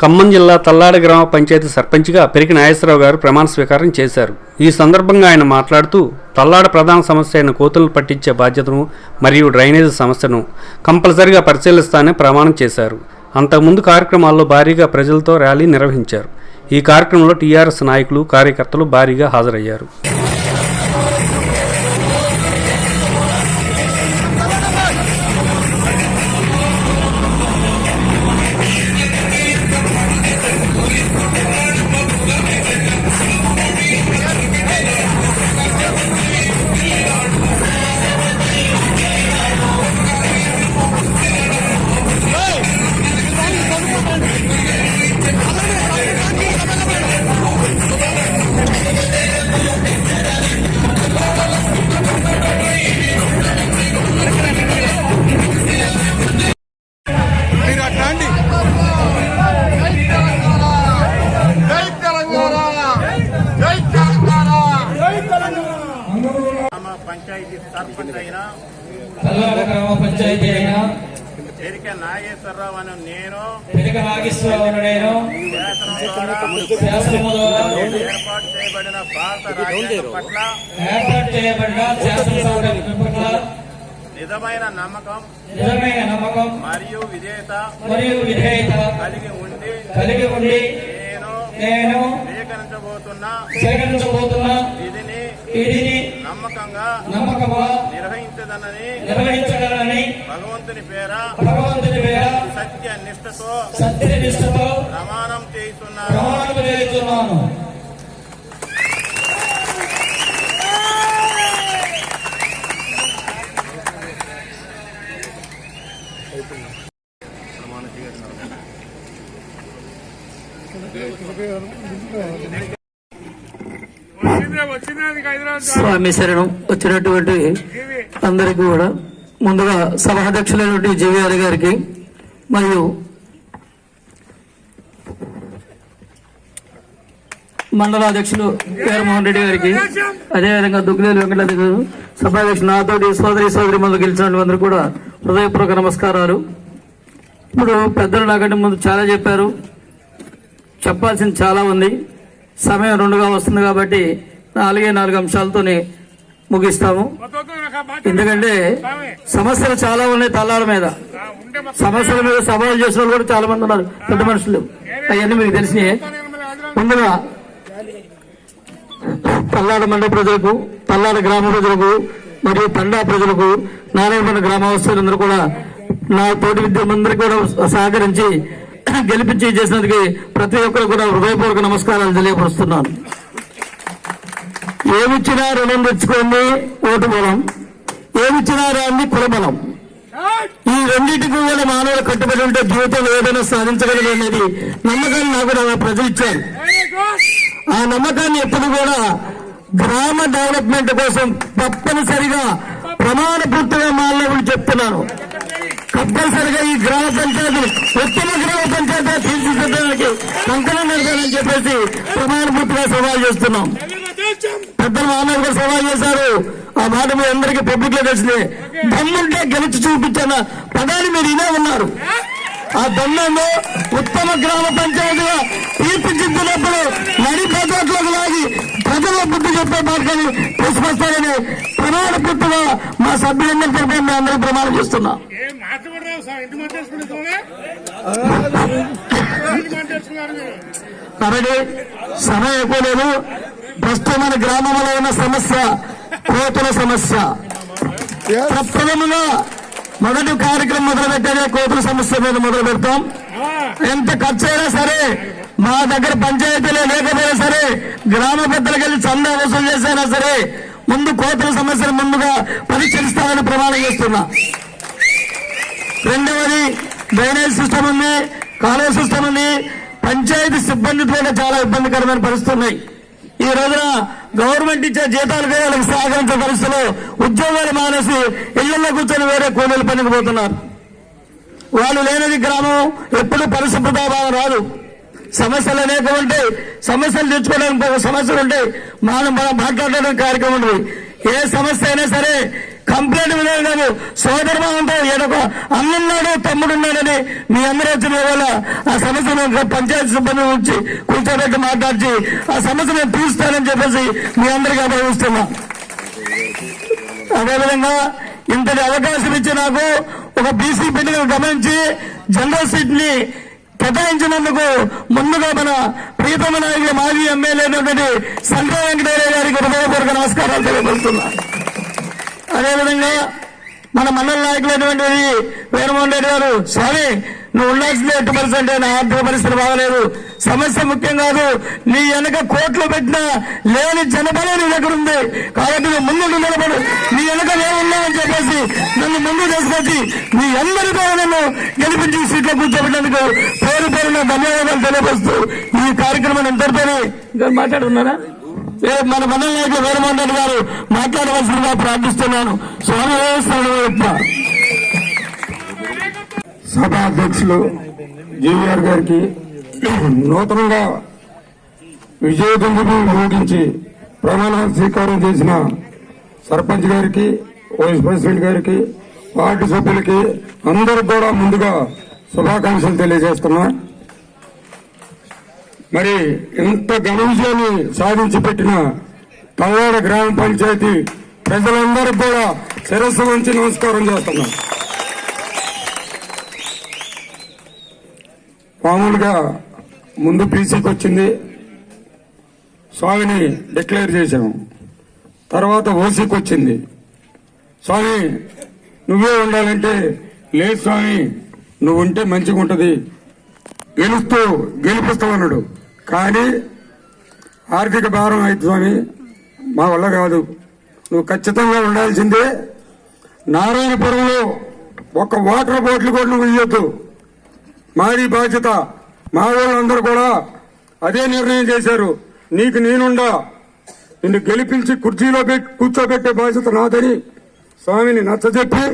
ఖమ్మం జిల్లా తల్లాడ గ్రామ పంచాయతీ సర్పంచ్గా పెరిగిన నాగేశ్వరరావు గారు ప్రమాణ స్వీకారం చేశారు. ఈ సందర్భంగా ఆయన మాట్లాడుతూ తల్లాడ ప్రధాన సమస్య అయిన కోతులను పట్టించే బాధ్యతను మరియు డ్రైనేజీ సమస్యను కంపల్సరిగా పరిశీలిస్తానని ప్రమాణం చేశారు. అంతకుముందు కార్యక్రమాల్లో భారీగా ప్రజలతో ర్యాలీ నిర్వహించారు. ఈ కార్యక్రమంలో టీఆర్ఎస్ నాయకులు కార్యకర్తలు భారీగా హాజరయ్యారు. కల్లాడ గ్రామ పంచాయతీ అయిన ఎరిక నాగేశ్వరరావు అని నేను పెనుక నాగేశ్వరరావు నేను శాసనం ద్వారా శాసనము ద్వారా ఏర్పాటు చేయబడిన భారత రాజ్యాంగం పట్ల ఏర్పాటు చేయబడిన శాసనసభ పట్ల నిజమైన నమ్మకం నిజమైన నమ్మకం మరియు విధేయత మరియు విధేయత కలిగి ఉండి కలిగి ఉండి నేను నేను విధిని విధిని నమ్మకంగా నిర్వహించదనని నిర్వహించగలనని భగవంతుని పేర భగవంతుని పేర సత్య నిష్ఠతో సత్యనిష్టతో ప్రమాణం చేస్తున్నాను ప్రమాణం చేస్తున్నాను స్వామి శరణం వచ్చినటువంటి అందరికీ కూడా ముందుగా సభాధ్యక్షులైనటువంటి జీవీఆర్ గారికి మరియు మండలాధ్యక్షులు జగన్మోహన్ రెడ్డి గారికి అదేవిధంగా దుగ్గులేలు వెంకటరెడ్డి గారు సభాధ్యక్షులు నాతోటి సోదరి సోదరి మందు గెలిచినటువంటి అందరూ కూడా హృదయపూర్వక నమస్కారాలు. ఇప్పుడు పెద్దలు నాకంటే ముందు చాలా చెప్పారు. చెప్పాల్సింది చాలా ఉంది. సమయం రెండుగా వస్తుంది కాబట్టి నాలుగే నాలుగు అంశాలతోనే ముగిస్తాము. ఎందుకంటే సమస్యలు చాలా ఉన్నాయి తల్లాల మీద. సమస్యల మీద సవాలు చేసిన వాళ్ళు కూడా చాలా మంది ఉన్నారు. పెద్ద మనుషులు. అవన్నీ మీకు తెలిసినాయి. ముందుగా తల్లాడ మండల ప్రజలకు తల్లాడ గ్రామ ప్రజలకు మరియు తండా ప్రజలకు నారాయణపల్లి గ్రామవాసులందరూ కూడా నా తోటి విద్యార్థులందరికీ కూడా సహకరించి గెలిపించి చేసినందుకు ప్రతి ఒక్కరు కూడా హృదయపూర్వక నమస్కారాలు తెలియపరుస్తున్నాను. ఏమిచ్చినా రుణం తెచ్చుకోండి ఓటు బలం. ఏమిచ్చినా రాంది కులబలం. ఈ రెండింటికి కూడా మానవులు కట్టుబడి ఉంటే జీవితంలో ఏదైనా సాధించగలదు అనేది నమ్మకాన్ని నాకు నా ప్రజలు ఇచ్చారు. ఆ నమ్మకాన్ని ఎప్పుడు కూడా గ్రామ డెవలప్మెంట్ కోసం తప్పనిసరిగా ప్రమాణపూర్తిగా మానవులు చెప్తున్నాను. తప్పనిసరిగా ఈ గ్రామ పంచాయతీ ఉత్తమ గ్రామ పంచాయతీ తీర్చిదిద్దడానికి కంకణం పెడతానని చెప్పేసి ప్రమాణ పూర్తిగా సవాల్ చేస్తున్నాం. పెద్దలు మామూలు కూడా సవాల్ చేశారు. ఆ మాట మీ అందరికీ పబ్లిక్లో తెలిసింది. దమ్ముంటే గెలిచి చూపించిన పదాన్ని మీరు ఇదే ఉన్నారు. ఆ దమ్మును ఉత్తమ గ్రామ పంచాయతీగా తీర్చిదిద్దినప్పుడు నడి బజార్లోకి లాగి ప్రజల బుద్ధి చెప్పే మాటని తీసుకొస్తారని ప్రమాణ పూర్తిగా మా సభ్యులందరి తరఫున మేము అందరూ ప్రమాణం చేస్తున్నాం. కాబట్టి సమయం ఎక్కువ లేదు. ప్రస్తుతం మన గ్రామంలో ఉన్న సమస్య కోతుల సమస్య. ప్రప్రథమంగా మొదటి కార్యక్రమం మొదలు పెట్టేదే కోతుల సమస్య మీద మొదలు పెడతాం. ఎంత ఖర్చు అయినా సరే మా దగ్గర పంచాయతీలో లేకపోయినా సరే గ్రామ పెద్దలకు వెళ్ళి చందా వసూలు చేసైనా సరే ముందు కోతుల సమస్యను ముందుగా పరిష్కరిస్తామని ప్రమాణం చేస్తున్నా. రెండవది డ్రైనేజ్ సిస్టమ్ ఉంది కాలువ సిస్టమ్ ఉంది. పంచాయతీ సిబ్బందితో చాలా ఇబ్బందికరమైన పరిస్థితులు ఉన్నాయి. ఈ రోజున గవర్నమెంట్ ఇచ్చే జీతాలు వాళ్ళకి సహకరించే పరిస్థితుల్లో ఉద్యోగాలు మానేసి ఇళ్ళలో కూర్చొని వేరే కూలీలు పనికి పోతున్నారు. వాళ్ళు లేనిది గ్రామం ఎప్పుడు పరిశుభ్రత భావం రాదు. సమస్యలు అనేక ఉంటాయి. సమస్యలు తెచ్చుకోవడానికి ఒక సమస్యలు ఉంటాయి. మనం మనం మాట్లాడడానికి కార్యక్రమం ఉంటుంది. ఏ సమస్య అయినా సరే కంప్లైంట్ వినలేదు సోదరభావంతో ఏడొక అన్నున్నాడు తమ్ముడున్నాడని మీ అందరూ వచ్చిన వల్ల ఆ సమస్యను పంచాయతీ సిబ్బంది నుంచి కూర్చోబెట్టి మాట్లాడి ఆ సమస్యను తీరుస్తానని చెప్పేసి మీ అందరికీ అభవిస్తున్నా అదేవిధంగా ఇంతటి అవకాశం ఇచ్చి నాకు ఒక బీసీ బిడ్డను గమనించి జనరల్ సీట్ని కేటాయించినందుకు ముందుగా మన ప్రీతమ నాయకులు మాజీ ఎమ్మెల్యే అయినటువంటి సంజయ్ వెంకటేశ్వర గారికి హృదయపూర్వక నమస్కారాలు తెలియపరుస్తున్నా. అదేవిధంగా మన మండల నాయకులైనటువంటి వేణుమోహన్ రెడ్డి గారు స్వామి నువ్వు ఉండాల్సింది ఎట్టి పరిస్థితి నా ఆర్థిక పరిస్థితి బాగలేదు. సమస్య ముఖ్యం కాదు నీ వెనక కోట్లు పెట్టినా లేని జనబలం నీ దగ్గర ఉంది. కాబట్టి నువ్వు ముందు నిలబడు. నీ వెనక అని చెప్పేసి నన్ను ముందు తీసుకొచ్చి మీ అందరితో నన్ను గెలిపించి సీట్లో కూర్చోబెట్టేందుకు పేరు పేరున ధన్యవాదాలు తెలియపరుస్తూ ఈ కార్యక్రమం ఇంతటితోనే ఇంకా మాట్లాడుతున్నారా? మన మండల నాయకులు వీరమోహన్ రెడ్డి గారు మాట్లాడవలసిందిగా ప్రార్థిస్తున్నాను. స్వామి సభాధ్యక్షులు అధ్యక్షులు జీవీఆర్ గారికి నూతనంగా విజయదుందును మోగించి ప్రమాణ స్వీకారం చేసిన సర్పంచ్ గారికి వైస్ ప్రెసిడెంట్ గారికి వార్డు సభ్యులకి అందరికి కూడా ముందుగా శుభాకాంక్షలు తెలియజేస్తున్నా. మరి ఇంత ఘన విజయాన్ని సాధించి పెట్టిన తల్లాడ గ్రామ పంచాయతీ ప్రజలందరికీ కూడా శిరస్సు వంచి నమస్కారం చేస్తున్నాం. మామూలుగా ముందు పీసీకి వచ్చింది స్వామిని డిక్లేర్ చేశాము. తర్వాత ఓసీకి వచ్చింది. స్వామి నువ్వే ఉండాలంటే లేదు స్వామి నువ్వు ఉంటే మంచిగా ఉంటుంది గెలుస్తూ గెలిపిస్తామన్నాడు కానీ ఆర్థిక భారం అయితే స్వామి మా వల్ల కాదు. నువ్వు ఖచ్చితంగా ఉండాల్సిందే నారాయణపురంలో ఒక వాటర్ బోట్లు కూడా నువ్వు ఇయ్యొద్దు. మాది బాధ్యత. మా వాళ్ళందరూ కూడా అదే నిర్ణయం చేశారు. నీకు నేనుండా. నిన్ను గెలిపించి కుర్చీలో పెట్టి కూర్చోబెట్టే బాధ్యత నాదని స్వామిని నచ్చజెప్పి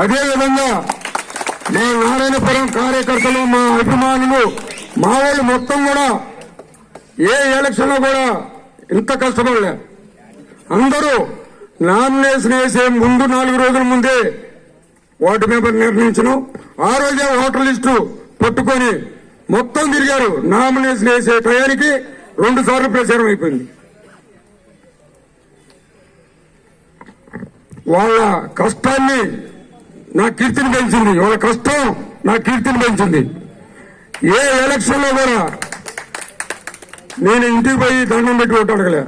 అదే విధంగా మా నారాయణపురం కార్యకర్తలు మా అభిమానులు మా వాళ్ళు మొత్తం కూడా ఏ ఎలక్షన్లో కూడా ఇంత కష్టపడలే. అందరూ నామినేషన్ వేసే ముందు నాలుగు రోజుల ముందే ఓటు పేపర్ నిర్ణయించను. ఆ రోజే ఓటర్ లిస్టు పట్టుకొని మొత్తం తిరిగారు. నామినేషన్ వేసే టయానికి రెండు సార్లు ప్రచారం అయిపోయింది. వాళ్ళ కష్టాన్ని నా కీర్తిని పెంచింది. వాళ్ళ కష్టం నా కీర్తిని పెంచింది. ఏ ఎలక్షన్లో కూడా నేను ఇంటికి పోయి దండం పెట్టి ఓటు అడగలే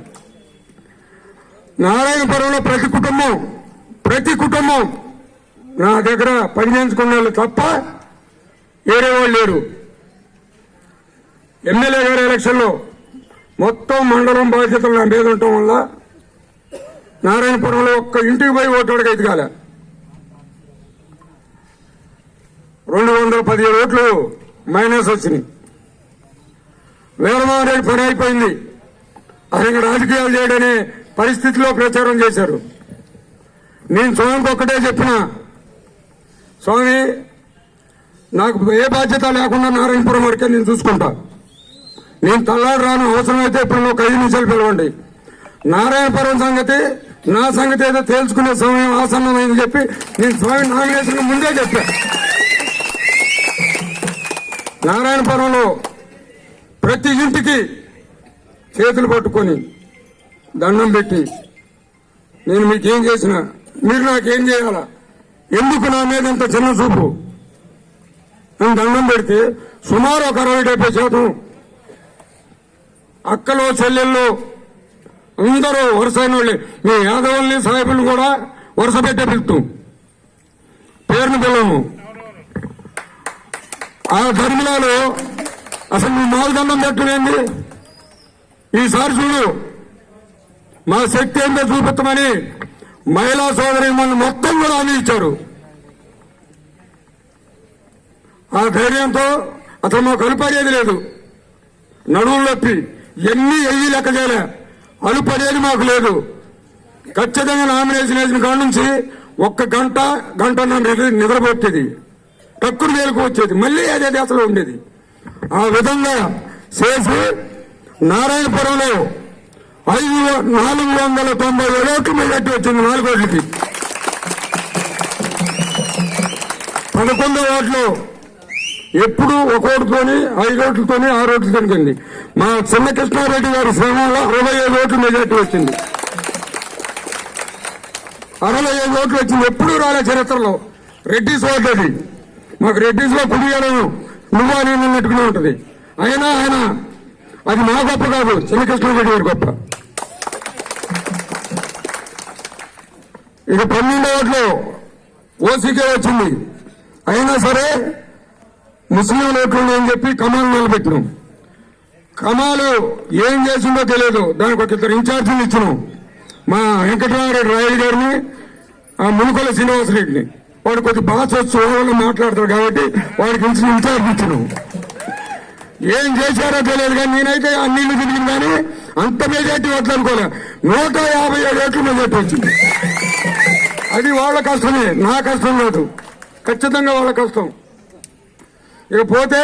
నారాయణపురంలో ప్రతి కుటుంబం ప్రతి కుటుంబం నా దగ్గర పని చేయించుకున్న వాళ్ళు తప్ప వేరే వాళ్ళు లేరు. ఎమ్మెల్యే గారి ఎలక్షన్లో మొత్తం మండలం బాధ్యతలు నా మీద ఉండటం వల్ల నారాయణపురంలో ఒక్క ఇంటికి పోయి ఓటు అడగైతే కాలే రెండు వందల పదిహేడు ఓట్లు మైనస్ వచ్చినాయి వీరమోహన్ రెడ్డి పని అయిపోయింది. ఆయన రాజకీయాలు చేయడనే పరిస్థితిలో ప్రచారం చేశారు. నేను స్వామికి ఒక్కటే చెప్పిన స్వామి నాకు ఏ బాధ్యత లేకుండా నారాయణపురం వరకే నేను చూసుకుంటా. నేను తల్లాడు రాను అవసరమైతే ఇప్పుడు ఒక ఐదు నిమిషాలు పిలవండి. నారాయణపురం సంగతి నా సంగతి ఏదో తేల్చుకునే సమయం ఆసన్నమైంది చెప్పి నేను స్వామి నామినేషన్ ముందే చెప్పాను నారాయణపురంలో ప్రతి ఇంటికి చేతులు పట్టుకొని దండం పెట్టి నేను మీకేం చేసిన మీరు నాకేం చేయాలా? ఎందుకు నా మీద ఇంత చిన్న చూపు? నేను దండం పెడితే సుమారు ఒక అరవై డెబ్బై శాతం అక్కలు చెల్లెళ్ళు అందరూ వరుస వాళ్ళే. మీ యాదవుల్ని సాహెబుల్ని కూడా వరుస పెట్టే పిలుస్తాం పేరుని పిల్లము ఆ టర్మినాలు అసలు నువ్వు మాకు దండం ఈసారి చూడు. మా శక్తి ఏంటో చూపించమని మహిళా సోదరి మన మొత్తం కూడా హామీ ఇచ్చారు. ఆ ధైర్యంతో అతను మాకు అలుపడేది లేదు. నడువులు నొప్పి ఎన్ని ఎయ్యి లెక్క చేయలే. అలుపడేది మాకు లేదు. ఖచ్చితంగా నామినేషన్ వేసిన కాడ నుంచి ఒక్క గంట గంట నిద్రపోతుంది టక్కును వేలకు వచ్చేది. మళ్ళీ అదే దశలో ఉండేది. ఆ విధంగా చేసి నారాయణపురంలో ఐదు నాలుగు వందల తొంభై ఏడు ఓట్లు మెజార్టీ వచ్చింది నాలుగు ఓట్లకి. పదకొండు ఓట్లు ఎప్పుడు ఒక ఓటుతోని ఐదు ఓట్లతోని ఆరు ఓట్లు దొరికింది మా చిన్న కృష్ణారెడ్డి గారి శ్రమంలో అరవై ఐదు ఓట్లు మెజార్టీ వచ్చింది. అరవై ఐదు ఓట్లు వచ్చింది. ఎప్పుడూ రాలే చరిత్రలో. రెడ్డి సోదరి మాకు రెడ్డిస్లో కుడియడం నువ్వు అని నెట్టుకునే ఉంటుంది. అయినా ఆయన అది మా గొప్ప కాదు. చిన్నకృష్ణారెడ్డి గారి గొప్ప. ఇక పన్నెండు ఓట్లు ఓసీకే వచ్చింది. అయినా సరే ముస్లిం ఓట్లు అని చెప్పి కమాల్ నిలబెట్టినాం. కమాలు ఏం చేసిందో తెలియదు. దానికి ఒక ఇద్దరు ఇన్ఛార్జీలు ఇచ్చినాం. మా వెంకటరామరెడ్డి రాయుడు గారిని ఆ మునుకొల శ్రీనివాసరెడ్డిని వాడు కొద్ది భాష వచ్చి మాట్లాడతాడు కాబట్టి వాడికి ఇచ్చిన ఇన్ఛార్జ్ ఇచ్చినాం. ఏం చేశారో తెలియదు కానీ నేనైతే అన్నిళ్ళు తిరిగింది కానీ అంత మెజార్టీ ఓట్లు అనుకోలే. నూట యాభై ఏడు ఓట్లు మెజార్టీ వచ్చింది. అది వాళ్ళ కష్టమే నా కష్టం కాదు. ఖచ్చితంగా వాళ్ళ కష్టం. ఇక పోతే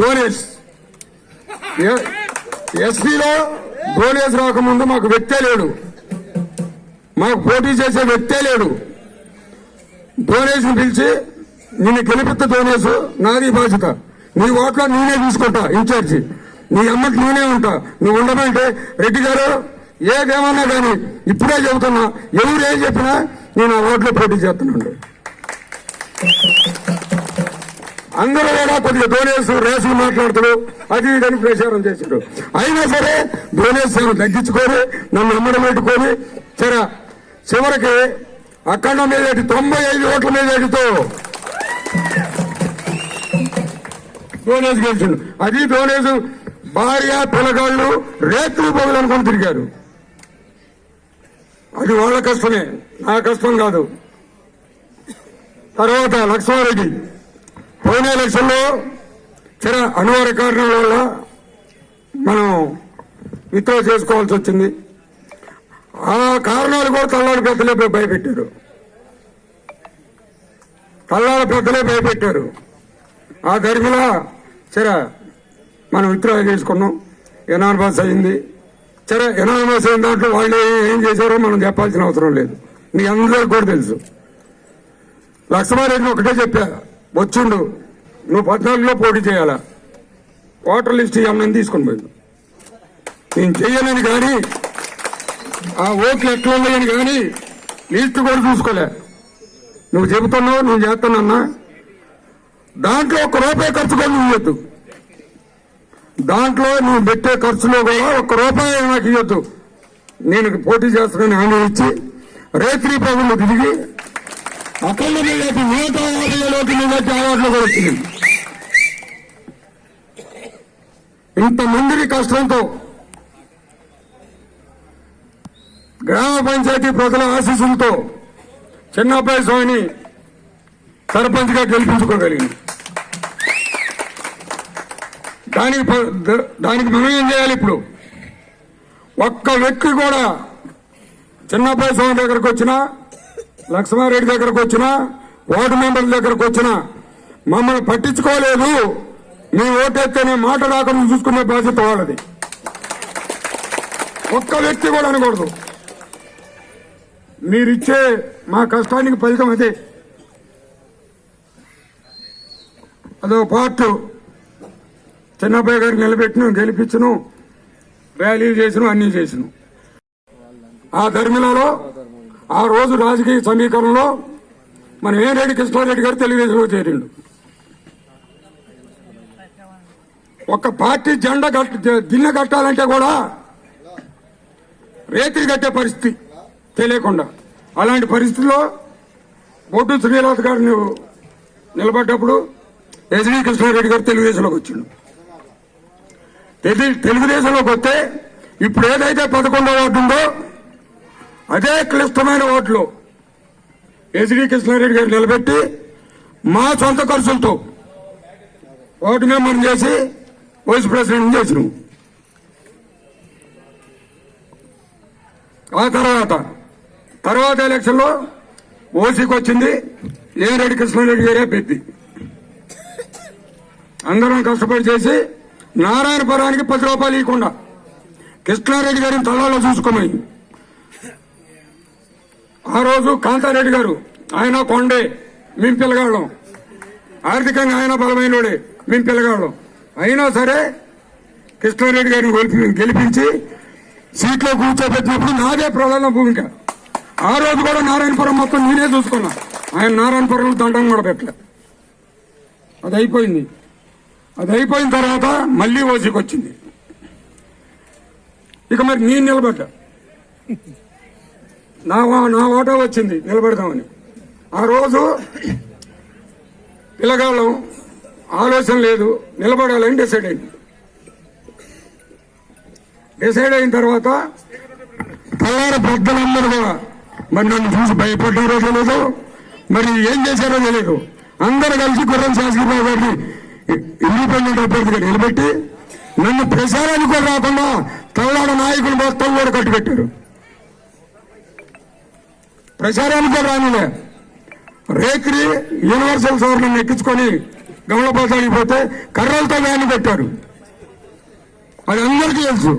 ధోనేష్ ఎస్సీలో ధోనేష్ రాకముందు మాకు వ్యక్తే లేడు. మాకు పోటీ చేసే వ్యక్తే లేడు. ధోనేష్ని పిలిచి నిన్ను గెలిపిస్తా ధోనేసు నాది బాధ్యత. నీ ఓట్లో నేనే తీసుకుంటా ఇన్ఛార్జి. నీ అమ్మకి నేనే ఉంటా. నువ్వు ఉండమంటే రెడ్డి గారు ఏదేమన్నా కానీ ఇప్పుడే చెబుతున్నా ఎవరు ఏం చెప్పినా నేను ఆ ఓట్లు పోటీ చేస్తున్నాను. అందరూ కూడా కొద్దిగా డోనేస్ రేసులు మాట్లాడుతారు అది ఇదని ప్రచారం చేశాడు అయినా సరే డోనేస్ తగ్గించుకొని నన్ను అమ్మడం పెట్టుకొని సరే చివరికి అఖండ మీదటి తొంభై ఐదు ఓట్ల మీదటితో. డోనేస్ గెలిచిండు. అది డోనేస్ భార్య పిల్లగాళ్ళు రేతులు పగులు అనుకుని తిరిగారు. అది వాళ్ళ కష్టమే నా కష్టం కాదు. తర్వాత లక్ష్మారెడ్డి. పోయిన ఎలక్షన్లో చిర అనివార్య కారణాల వల్ల మనం విత్డ్రా చేసుకోవాల్సి వచ్చింది. ఆ కారణాలు కూడా తల్లాడి పెద్దలే భయపెట్టారు పల్లాల పెద్దలే భయపెట్టారు. ఆ ధర్మిలా సరే మనం విత్డ్రా చేసుకున్నాం ఎనానమస్ అయింది. సరే ఎనానమస్ అయిన దాంట్లో వాళ్ళు ఏం చేశారో మనం చెప్పాల్సిన అవసరం లేదు. మీ అందరికి కూడా తెలుసు. లక్ష్మారెడ్డి ఒకటే చెప్పా వచ్చిండు నువ్వు పద్నాలుగులో పోటీ చేయాలా? ఓటర్ లిస్ట్ ఇవ్వమని తీసుకొని పోయింది నేను చేయలేను కానీ ఆ ఓట్లు ఎట్లా ఉన్నాయని కానీ లిస్ట్ కూడా చూసుకోలే. నువ్వు చెబుతున్నావు నువ్వు చేస్తానన్నా? దాంట్లో ఒక్క రూపాయి ఖర్చు కూడా నువ్వు ఇవ్వద్దు దాంట్లో నువ్వు పెట్టే ఖర్చులో కూడా ఒక్క రూపాయి నాకు ఇవ్వద్దు నేను పోటీ చేస్తానని హామీ ఇచ్చి రేత్రి పగులు తిరిగి అక్కడ మెజార్టీ నూట యాభై ఏళ్ళకి మెజార్టీ అవార్డులు కూడా వచ్చింది ఇంతమందిని కష్టంతో గ్రామ పంచాయతీ ప్రజల ఆశీస్సులతో చిన్నబ్బాయి స్వామిని సర్పంచ్గా గెలిపించుకోగలిగింది. దానికి దానికి మనం ఏం చేయాలి ఇప్పుడు? ఒక్క వ్యక్తి కూడా చిన్నబ్బాయి స్వామి దగ్గరకు వచ్చినా లక్ష్మారెడ్డి దగ్గరకు వచ్చినా వార్డు మెంబర్ల దగ్గరకు వచ్చినా మమ్మల్ని పట్టించుకోలేదు. మీ ఓటేస్తేనే మాట రాకుండా చూసుకునే బాధ్యత వాళ్ళది. ఒక్క వ్యక్తి కూడా అనకూడదు. మీరిచ్చే మా కష్టానికి ఫలితం అదే. అదో పార్ట్ చిన్నబ్బాయి గారిని నిలబెట్టిన గెలిపించను ర్యాలీలు చేసిన అన్నీ చేసినాం. ఆ ధర్మిలలో ఆ రోజు రాజకీయ సమీకరణలో మన వేరెడ్డి కృష్ణారెడ్డి గారు తెలుగుదేశంలో చేరిండు. ఒక పార్టీ జెండా కట్ట దిన్నె కట్టాలంటే కూడా రేతిరి కట్టే పరిస్థితి తెలియకుండా. అలాంటి పరిస్థితుల్లో బొడ్డు శ్రీనాథ్ గారు నువ్వు నిలబడ్డప్పుడు ఎస్డి కృష్ణారెడ్డి గారు తెలుగుదేశంలోకి వచ్చిండు. తెలు- తెలుగుదేశంలోకి వస్తే ఇప్పుడు ఏదైతే పదకొండో వార్డు ఉందో అదే క్లిష్టమైన ఓట్లు ఎస్డి కృష్ణారెడ్డి గారు నిలబెట్టి మా సొంత ఖర్చులతో ఓటు మెంబర్ని చేసి వైస్ ప్రెసిడెంట్ చేసినాం. ఆ తర్వాత తర్వాత ఎలక్షన్లో ఓసీకి వచ్చింది ఏరెడ్డి రెడ్డి కృష్ణారెడ్డి గారే పెద్ది. అందరం కష్టపడి చేసి నారాయణపురానికి పది రూపాయలు ఇవ్వకుండా కృష్ణారెడ్డి గారిని తలలో చూసుకోమని. ఆ రోజు కాంతారెడ్డి గారు ఆయన కొండే మేము పిల్లగాళ్ళం. ఆర్థికంగా ఆయన బలమైనోడే మేము పిల్లగాళ్ళం. అయినా సరే కృష్ణారెడ్డి గారిని గెలిపించి సీట్లో కూర్చోబెట్టినప్పుడు నాదే ప్రధాన భూమిక. ఆ రోజు కూడా నారాయణపురం మొత్తం నేనే చూసుకున్నా. ఆయన నారాయణపురం దండం కూడా పెట్టలే. అది అయిపోయింది. అది అయిపోయిన తర్వాత మళ్ళీ ఓసికి వచ్చింది. ఇక మరి నేను నిలబడ్డా. నా వా- నా ఓటో వచ్చింది నిలబడదామని. ఆ రోజు పిల్లగాళ్ళం ఆలోచన లేదు నిలబడాలని డిసైడ్ అయింది. డిసైడ్ అయిన తర్వాత తెల్లార పెద్దలందరూ కూడా మరి నన్ను చూసి భయపడ్డారో తెలియదు మరి ఏం చేశారో తెలియదు అందరు కలిసి గుర్రం శాసగిరిరావు గారిని ఇండిపెండెంట్ అభ్యర్థిగా నిలబెట్టి నన్ను ప్రచారానికి కూడా రాకుండా తమిళనాడు నాయకులు మొత్తం కూడా కట్టుబెట్టారు ప్రచారానికి కూడా రానులే. రేక్రి యూనివర్సల్ సోర్ ఎక్కించుకొని గమలపాతానికి పోతే కర్రలతో వ్యాన్ పెట్టారు అది అందరికీ తెలుసు.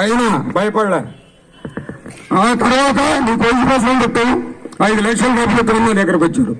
అయినా భయపడలే. ఆ తర్వాత నీ పోలీస్ కోసం పెట్టావు ఐదు లక్షల రూపాయలు తిరుమల ఎక్కడికి వచ్చారు.